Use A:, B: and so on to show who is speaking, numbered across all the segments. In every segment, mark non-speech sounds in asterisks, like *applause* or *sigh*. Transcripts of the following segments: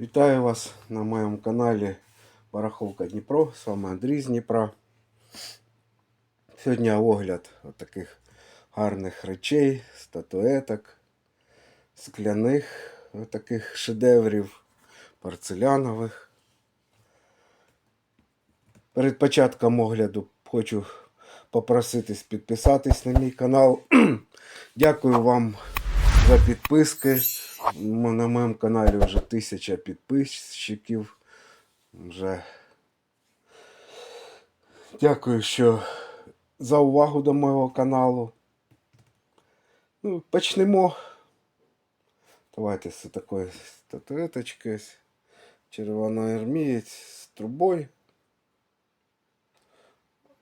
A: Вітаю вас на моєму каналі Бараховка Дніпро. З вами Андрій з Дніпра. Сьогодні огляд таких гарних речей, статуеток, скляних таких шедеврів, порцелянових. Перед початком огляду хочу попроситись підписатись на мій канал. *clears throat* Дякую вам за підписки. На моєму каналі вже тисяча підписчиків. Вже дякую, що за увагу до мого каналу. Ну, почнемо. Давайте з такої статуеточки. Червоноармієць з трубою.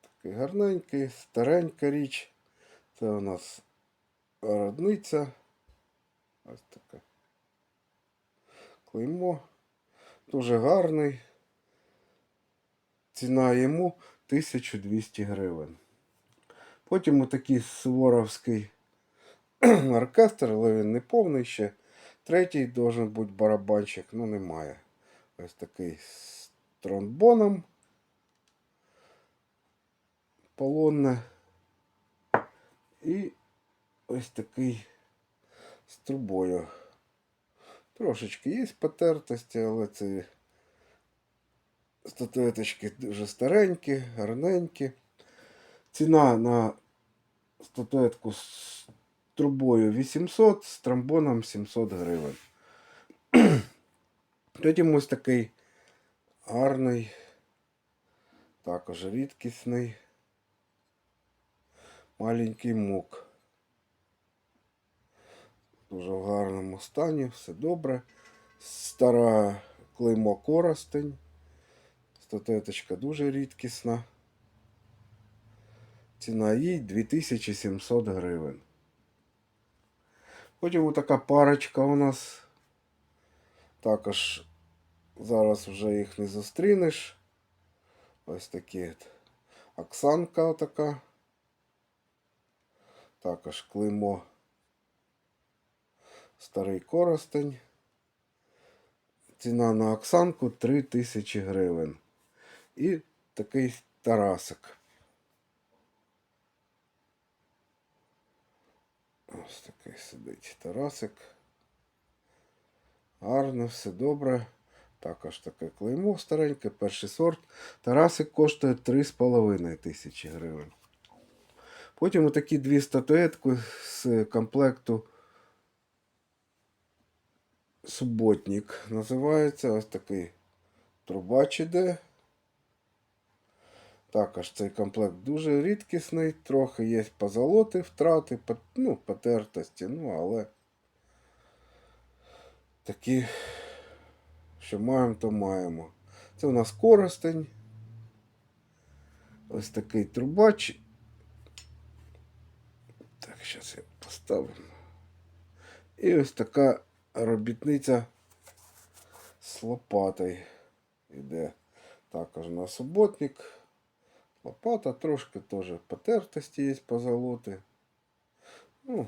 A: Такий гарненький, старенька річ. Це у нас родниця. Ось така. Клеймо. Дуже гарний. Ціна йому 1200 гривень. Потім отакий суворовський *clears throat* оркестр, але він не повний ще. Третій должен бути барабанчик, ну немає. Ось такий з тромбоном. Полонне. І ось такий з трубою. Трошечки є потертості, але це статуеточки дуже старенькі, гарненькі. Ціна на статуетку з трубою 800, з тромбоном 700 гривень. *clears throat* Потім ось такий гарний, також рідкісний, маленький мук. Дуже в гарному стані, все добре. Стара клеймо коростень. Статуеточка дуже рідкісна. Ціна їй 2700 гривень. Потім отака парочка у нас. Також зараз вже їх не зустрінеш. Ось такі. Оксанка така. Також клеймо старий коростень. Ціна на Оксанку 3000 гривень. І такий Тарасик. Ось такий сидить Тарасик. Гарно, все добре. Також таке клеймо стареньке, перший сорт. Тарасик коштує 3,5 тисячі гривень. Потім отакі дві статуетки з комплекту Суботник називається. Ось такий трубач іде. Також цей комплект дуже рідкісний, трохи є позолоти, втрати, ну, потертості, ну, але такі, що маємо, то маємо. Це у нас коростень. Ось такий трубач. Так, зараз я поставлю. І ось така робітниця з лопатою іде. Також на суботник. Лопата трошки теж потертості є позолоти. Ну,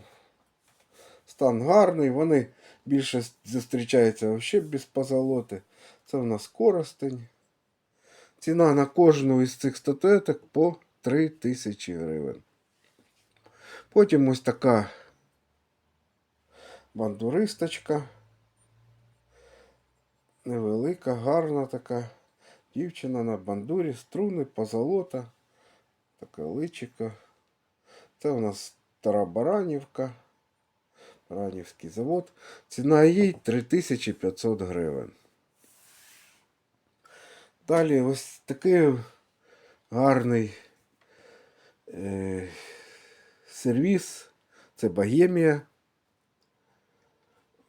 A: стан гарний, вони більше зустрічаються взагалі без позолоти. Це у нас коростень. Ціна на кожну із цих статуеток по 3000 гривень. Потім ось така бандуристочка. Невелика, гарна така. Дівчина на бандурі, струни, позолота. Таке личико. Це у нас стара Баранівка. Баранівський завод. Ціна їй 3500 гривень. Далі ось такий гарний е, сервіс. Це Богемія.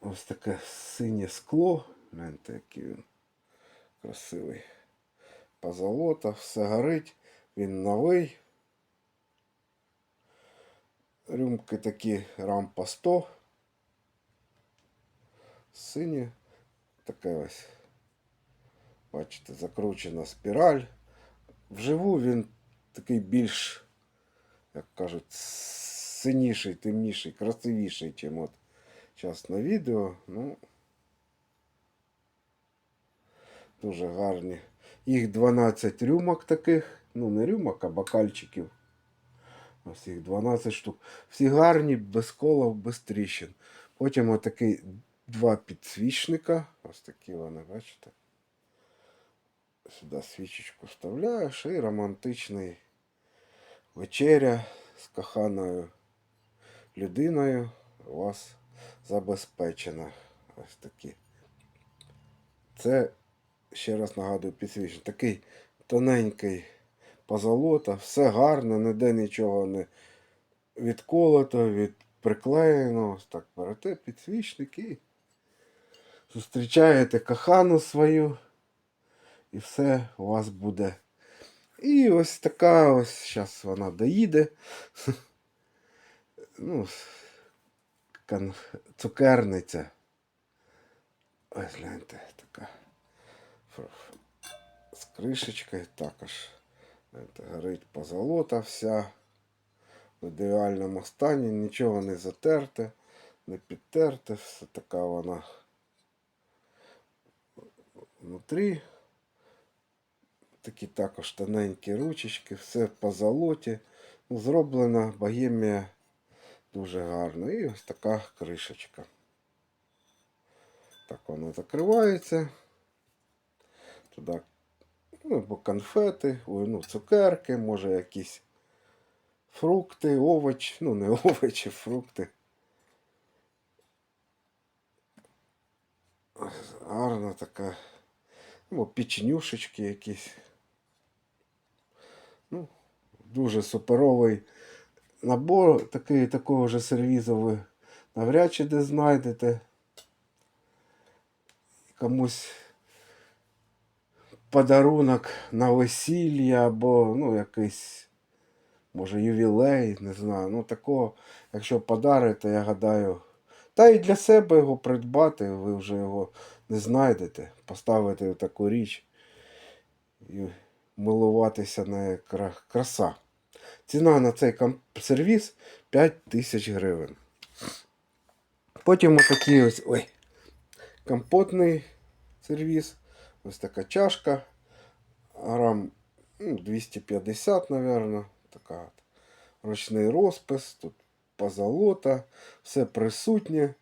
A: Ось таке синє скло. Гляньте, який він красивий. Позолота, все горить. Він новий. Рюмки такі рампа 100. Сині. Таке ось. Бачите, закручена спіраль. Вживу він такий більш, як кажуть, синіший, темніший, красивіший, чим от зараз на відео. Ну, Дуже гарні. Їх 12 рюмок таких. Ну, не рюмок, а бокальчиків. Ось їх 12 штук. Всі гарні, без колов, без тріщин. Потім отакий два підсвічника. Ось такі вони, бачите. Сюди свічечку вставляєш і романтичний вечеря з коханою людиною у вас забезпечена. Ось такі. Це, ще раз нагадую, підсвічник. Такий тоненький позолота, все гарно, ніде нічого не відколото, від приклеєно. Ось так берете підсвічник і зустрічаєте кохану свою, і все у вас буде. І ось така ось зараз вона доїде. *laughs* Ну, кон... цукерниця. Ось гляньте, така. З кришечкою також. Гляньте, горить позолота вся. В ідеальному стані, нічого не затерте, не підтерте, все така вона внутрі. Такі також тоненькі ручечки, все по золоті. Зроблена богемія дуже гарно. І ось така кришечка. Так воно закривається. Туди ну, або конфети, ой, ну, цукерки, може якісь фрукти, овочі, ну не *laughs* овочі, фрукти. Гарна така. Ну, печенюшечки якісь. Ну, дуже суперовий набор. Такий, такого ж сервізу ви навряд чи де знайдете. Комусь подарунок на весілля або ну, якийсь, може, ювілей, не знаю. Ну, такого, якщо подарите, я гадаю. Та і для себе його придбати, ви вже його не знайдете. Поставити таку річ і милуватися на кра- краса. Ціна на цей сервіс 5 тисяч гривень. Потім отакий ось ой, компотний сервіс. Ось така чашка. Грам ну, 250, мабуть. Така. Ручний розпис, тут позолота, все присутнє.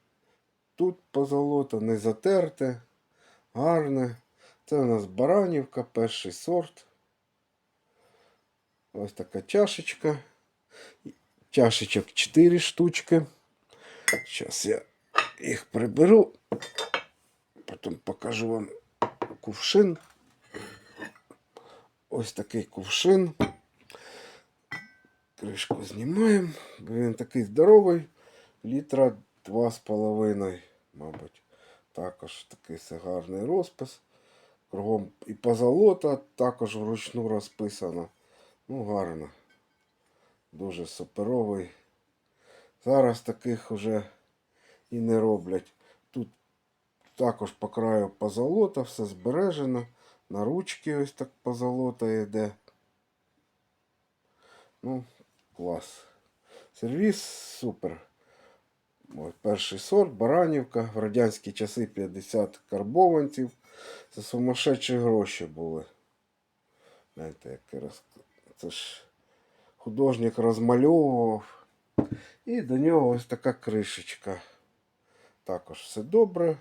A: Тут позолота, не затерте, гарне. Це у нас баранівка, перший сорт. Ось така чашечка. Чашечок 4 штучки. Зараз я їх приберу. Потім покажу вам кувшин. Ось такий кувшин. Кришку знімаємо. Він такий здоровий. Літра 2,5, мабуть. Також такий гарний розпис. Кругом і позолота також вручну розписано. Ну, гарно. Дуже суперовий. Зараз таких вже і не роблять. Тут також по краю позолота, все збережено. На ручки ось так позолота йде. Ну, клас. Сервіс супер. Ой, перший сорт, Баранівка. В радянські часи 50 карбованців. Це сумасшедші гроші були. Знаєте, як роз... Це ж художник розмальовував. І до нього ось така кришечка. Також все добре,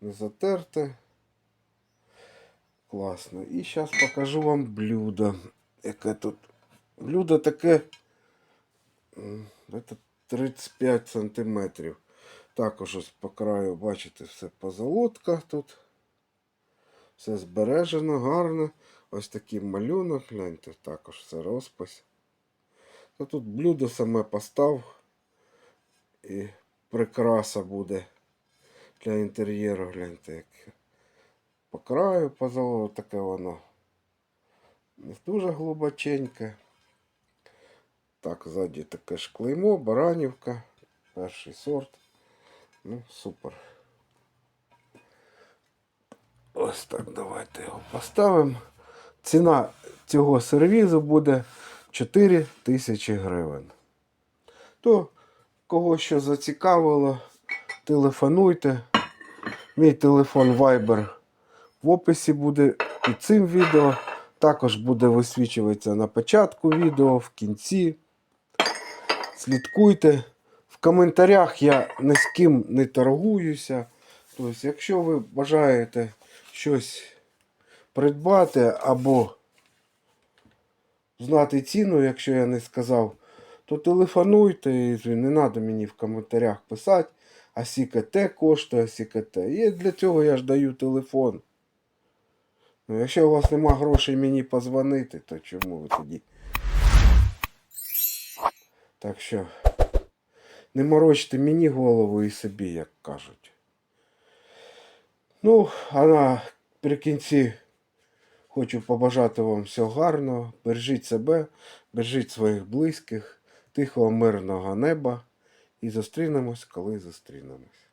A: не затерте. Класно. І зараз покажу вам блюдо. Яке тут. Блюдо таке. Это 35 сантиметрів. Також ось по краю, бачите, все позолотка тут. Все збережено, гарно. Ось такий малюнок, гляньте, також все розпис. Та тут блюдо саме постав. І прикраса буде для інтер'єру, гляньте, як по краю позолото таке воно. Не дуже глибоченьке. Так, ззаді таке ж клеймо, баранівка, перший сорт. Ну, супер. Ось так давайте його поставимо. Ціна цього сервізу буде 4 тисячі гривень. То, кого що зацікавило, телефонуйте. Мій телефон Viber В описі буде під цим відео. Також буде висвічуватися на початку відео, в кінці. Слідкуйте. В коментарях я ні з ким не торгуюся. Тобто, якщо ви бажаєте щось придбати або знати ціну, якщо я не сказав, то телефонуйте і не треба мені в коментарях писати, а сіке те коштує, а сіке те. І для цього я ж даю телефон. Ну, якщо у вас нема грошей мені позвонити, то чому ви тоді? Так що не морочте мені голову і собі, як кажуть. Ну, а наприкінці хочу побажати вам всього гарного. Бережіть себе, бережіть своїх близьких, тихого, мирного неба. І зустрінемось, коли зустрінемось.